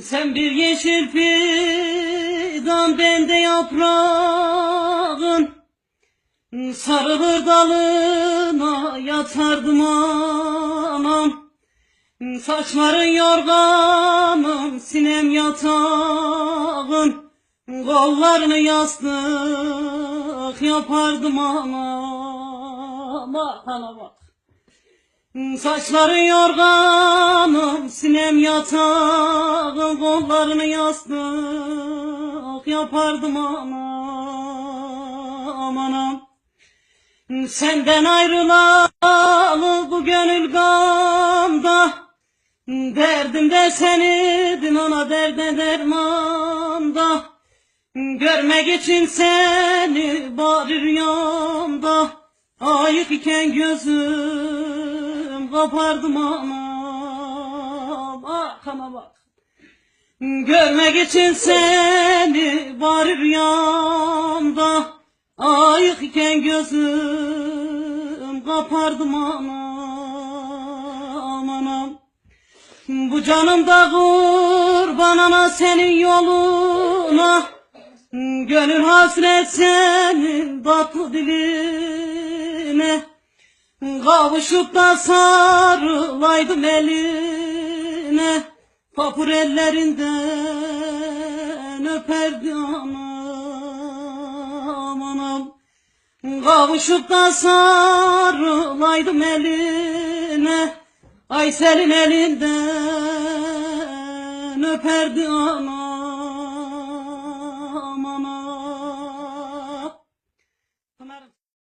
Sen bir yeşil fidan ben de yaprağın. Sarılır dalına yatardım anam Saçların yorganım sinem yatağın. Kollarını yastık yapardım anam Bak ana bak Saçların yorganım, sinem yatağım, kollarını yastık yapardım anam anam. Senden ayrılalı bu gönül gamda, derdim de senidin ona derde dermanda. Görmek için seni bari rüyamda, ayık iken gözüm kapardım anam. Ah ana bak. Görmek için seni bari rüyamda, ayık iken gözüm kapardım anam anam. Bu canım da kurban ana senin yoluna Gönül hasret senin tatlı diline Kavuşup da sarılaydım eline. Papur ellerinden öperdi anam anam. Kavuşup da sarılaydım eline. Ay senin elinden öperdi anam